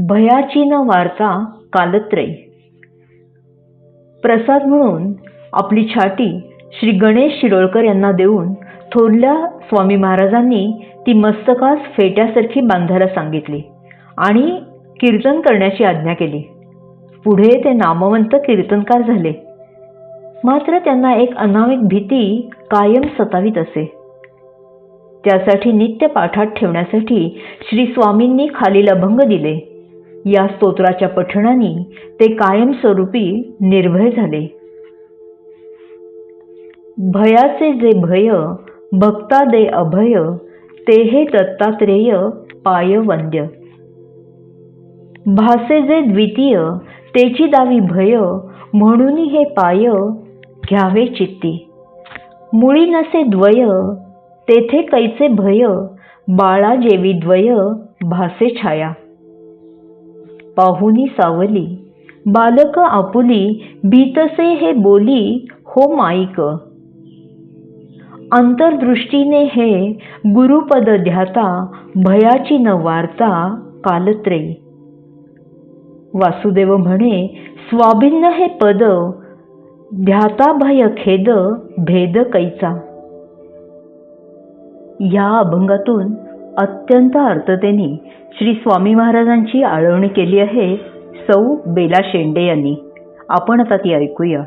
भयाची न वारता कालत्रय. प्रसाद म्हणून आपली छाटी श्री गणेश शिरोळकर यांना देऊन थोरल्या स्वामी महाराजांनी ती मस्तकास फेट्यासारखी बांधायला सांगितली आणि कीर्तन करण्याची आज्ञा केली. पुढे ते नामवंत कीर्तनकार झाले. मात्र त्यांना एक अनामिक भीती कायम सतावीत असे. त्यासाठी नित्य पाठात ठेवण्यासाठी श्री स्वामींनी खालील अभंग दिले. या स्तोत्राच्या पठणाने ते कायमस्वरूपी निर्भय झाले. भयाचे जे भय भक्ता दे अभय ते हे दत्तात्रेय पाय वंद्य भासे जे द्वितीय तेची दावी भय म्हणून हे पाय घ्यावे चित्ती. मुळी नसे द्वय तेथे कैचे भय बाळा जेवी द्वय भासे छाया. पाहुनी सावली. बालक आपुली भीतसे हे बोली हो माईक. अंतर्दृष्टीने हे गुरुपद ध्याता भयाची न वार्ता कालत्रे. वासुदेव म्हणे स्वाभिन्न हे पद ध्याता भय खेद भेद कैचा. या अभंगातून अत्यंत आर्ततेने श्री स्वामी महाराजांची आळवणी केली आहे सौ बेला शेंडे यांनी. आपण आता ती ऐकूया.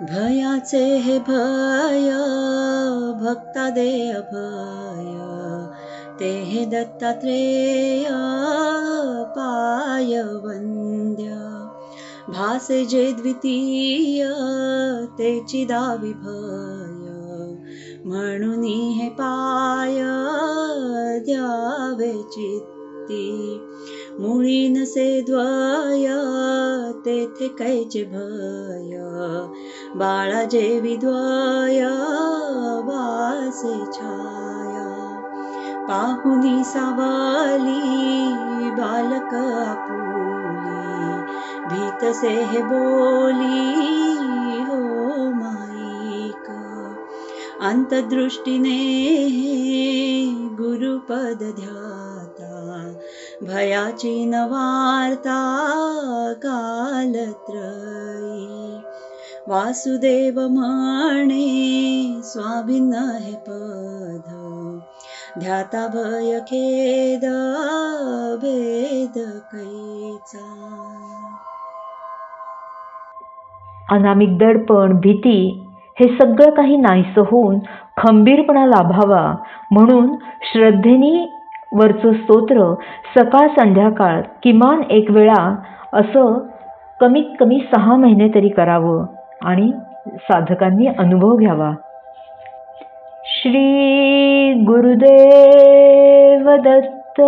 भयाचे हे भय भक्ता दे अभय ते हे दत्तात्रेय पाय वंद्य भासे जे द्वितीय ते चिदा विभय पाय द्यावे चित्ती। नसे द्वय तेथे कैचे भय। बाळा जेवी द्वय वासे छाया। पाहुनी सावली बालक आपुली। भीतसे हे बोली अंतदृष्टीने गुरुपद ध्याता भयाची न वार्ता कालत्रयी। वासुदेव म्हणे स्वाभिन्न हे पद ध्याता भय खेद भेद कैचा। अनामिक दडपण भीती हे सगळं काही नाहीसं होऊन खंबीरपणा लाभावा म्हणून श्रद्धेने वरचं स्तोत्र सकाळ संध्याकाळ किमान एक वेळा असं कमीत कमी सहा महिने तरी करावं आणि साधकांनी अनुभव घ्यावा. श्री गुरुदेव दत्त